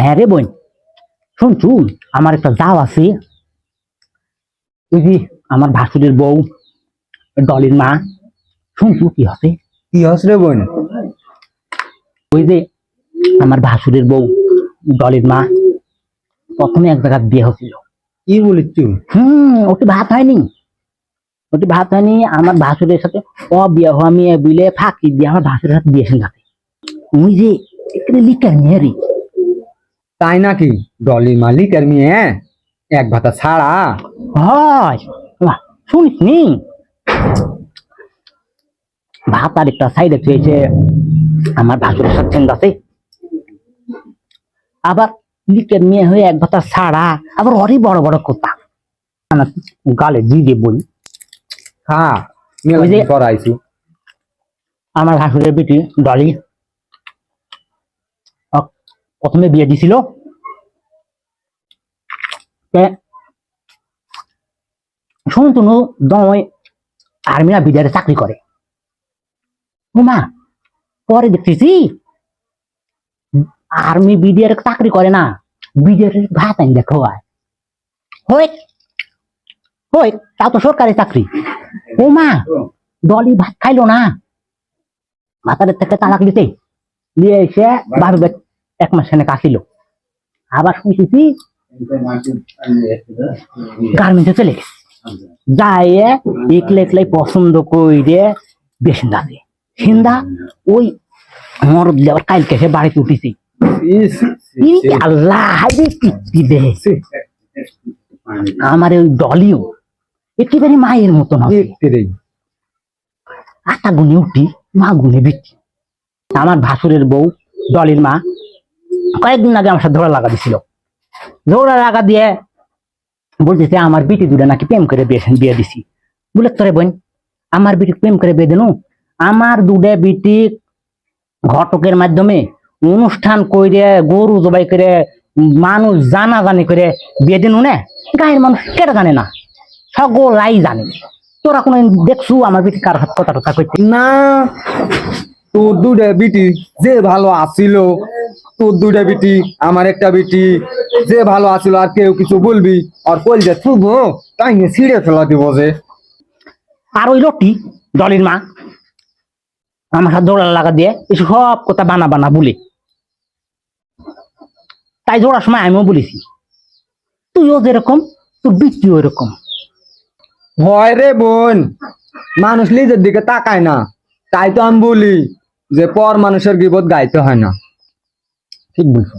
হ্যাঁ রে বোন শুনছু আমার একটা যাও আছে। ওই যে আমার ভাসুরের বউ ডলির মা শুনছু কি হবে কি হস রে বোন? ওই যে আমার ভাসুরের বউ ডলির মা প্রথমে এক জায়গায় বিয়ে হয়েছিল কি বলিচ্ছু হুম ওটি ভাত হয়নি। ওটি ভাত হয়নি আমার ভাসুরের সাথে ও বিয়ে হওয়া মেয়ে বিলে ফাঁকি দিয়ে আমার ভাসুরের সাথে বিয়ে সাথে ওই যে লিকার মেয়ে রে। তাই নাকি? ডলি মালিক আর মেয়ে হ্যাঁ? এক ভাতা ছাড়া। হয়। শুনিস নি? ভাত আর একটা সাইডে পেয়েছে আমার ভাসুরের সাথে চেঞ্জ আছে। আবার লিকের মেয়ে হয়ে এক ভাতা ছাড়া আবার অরই বড় বড় কথা। গালে জি যে বই খা মেলা যে- দিন আমার ভাসুরের বেটি ডলি। প্রথমে বিয়ে দিছিল। শুন তুনু দময় আর্মিরা বিদারে চাকরি করে। মা পরে দেখতেছি আর্মি বিডিআর চাকরি করে না বিডিআর ভাত আনি দেখো হয় তাও তো সরকারি চাকরি। ও মা ডলি ভাত খাইলো না। মাথার থেকে তালাক দিতে দিয়ে এসে বারবে এক মাস সেনে কাশিল আবার শুনছি গার্মেন্টে চলে গেছে। যায় একলে একলাই পছন্দ কইরে বেশি দাঁড়ে সিন্দা ওই মরদ দেওয়ার কালকে সে বাড়িতে উঠেছি। আল্লাহ আমার ওই ডলিও একেবারে মায়ের মতন হবে আটা গুনে উঠি মা গুনে বিটি আমার ভাসুরের বউ ডলির মা কয়েকদিন আগে আমার সাথে লাগা দিছিল। ধরা লাগা দিয়ে বলতেছে, আমার বিটি দুটা নাকি প্রেম করে বিয়ে বিয়ে দিছি। বলে, তোরে বোন, আমার বিটি প্রেম করে বিয়ে দেনু? আমার দুটা বিটি ঘটকের মাধ্যমে অনুষ্ঠান কইরে, গরু জবাই করে, মানুষ জানা জানি করে বিয়ে দিনু না? গায়ের মানুষ কেটে জানে না? সকলাই জানে। তোরা কোনো দেখছু আমার বিটি কার হাত কথা টথা কইতে? না, তোর দুটা বিটি যে ভালো আসিল তোর দুটা বিটি আমার একটা বিটি যে ভালো আসিল আর কেউ কিছু বলবি আর কল যে থুব তাই নিয়ে ছিঁড়ে ফেলা দিব যে। আর ওই লোকটি দলের মা আমার হাত দৌড়া লাগা দিয়ে এসব সব কথা বানা বানা বলে। তাই জোড়ার সময় আমিও বলেছি তুইও যেরকম তোর বৃত্তিও এরকম হয় রে বোন মানুষ নিজের দিকে তাকায় না। তাই তো আমি বলি যে পর মানুষের বিপদ গাইতে হয় না। ঠিক বলছো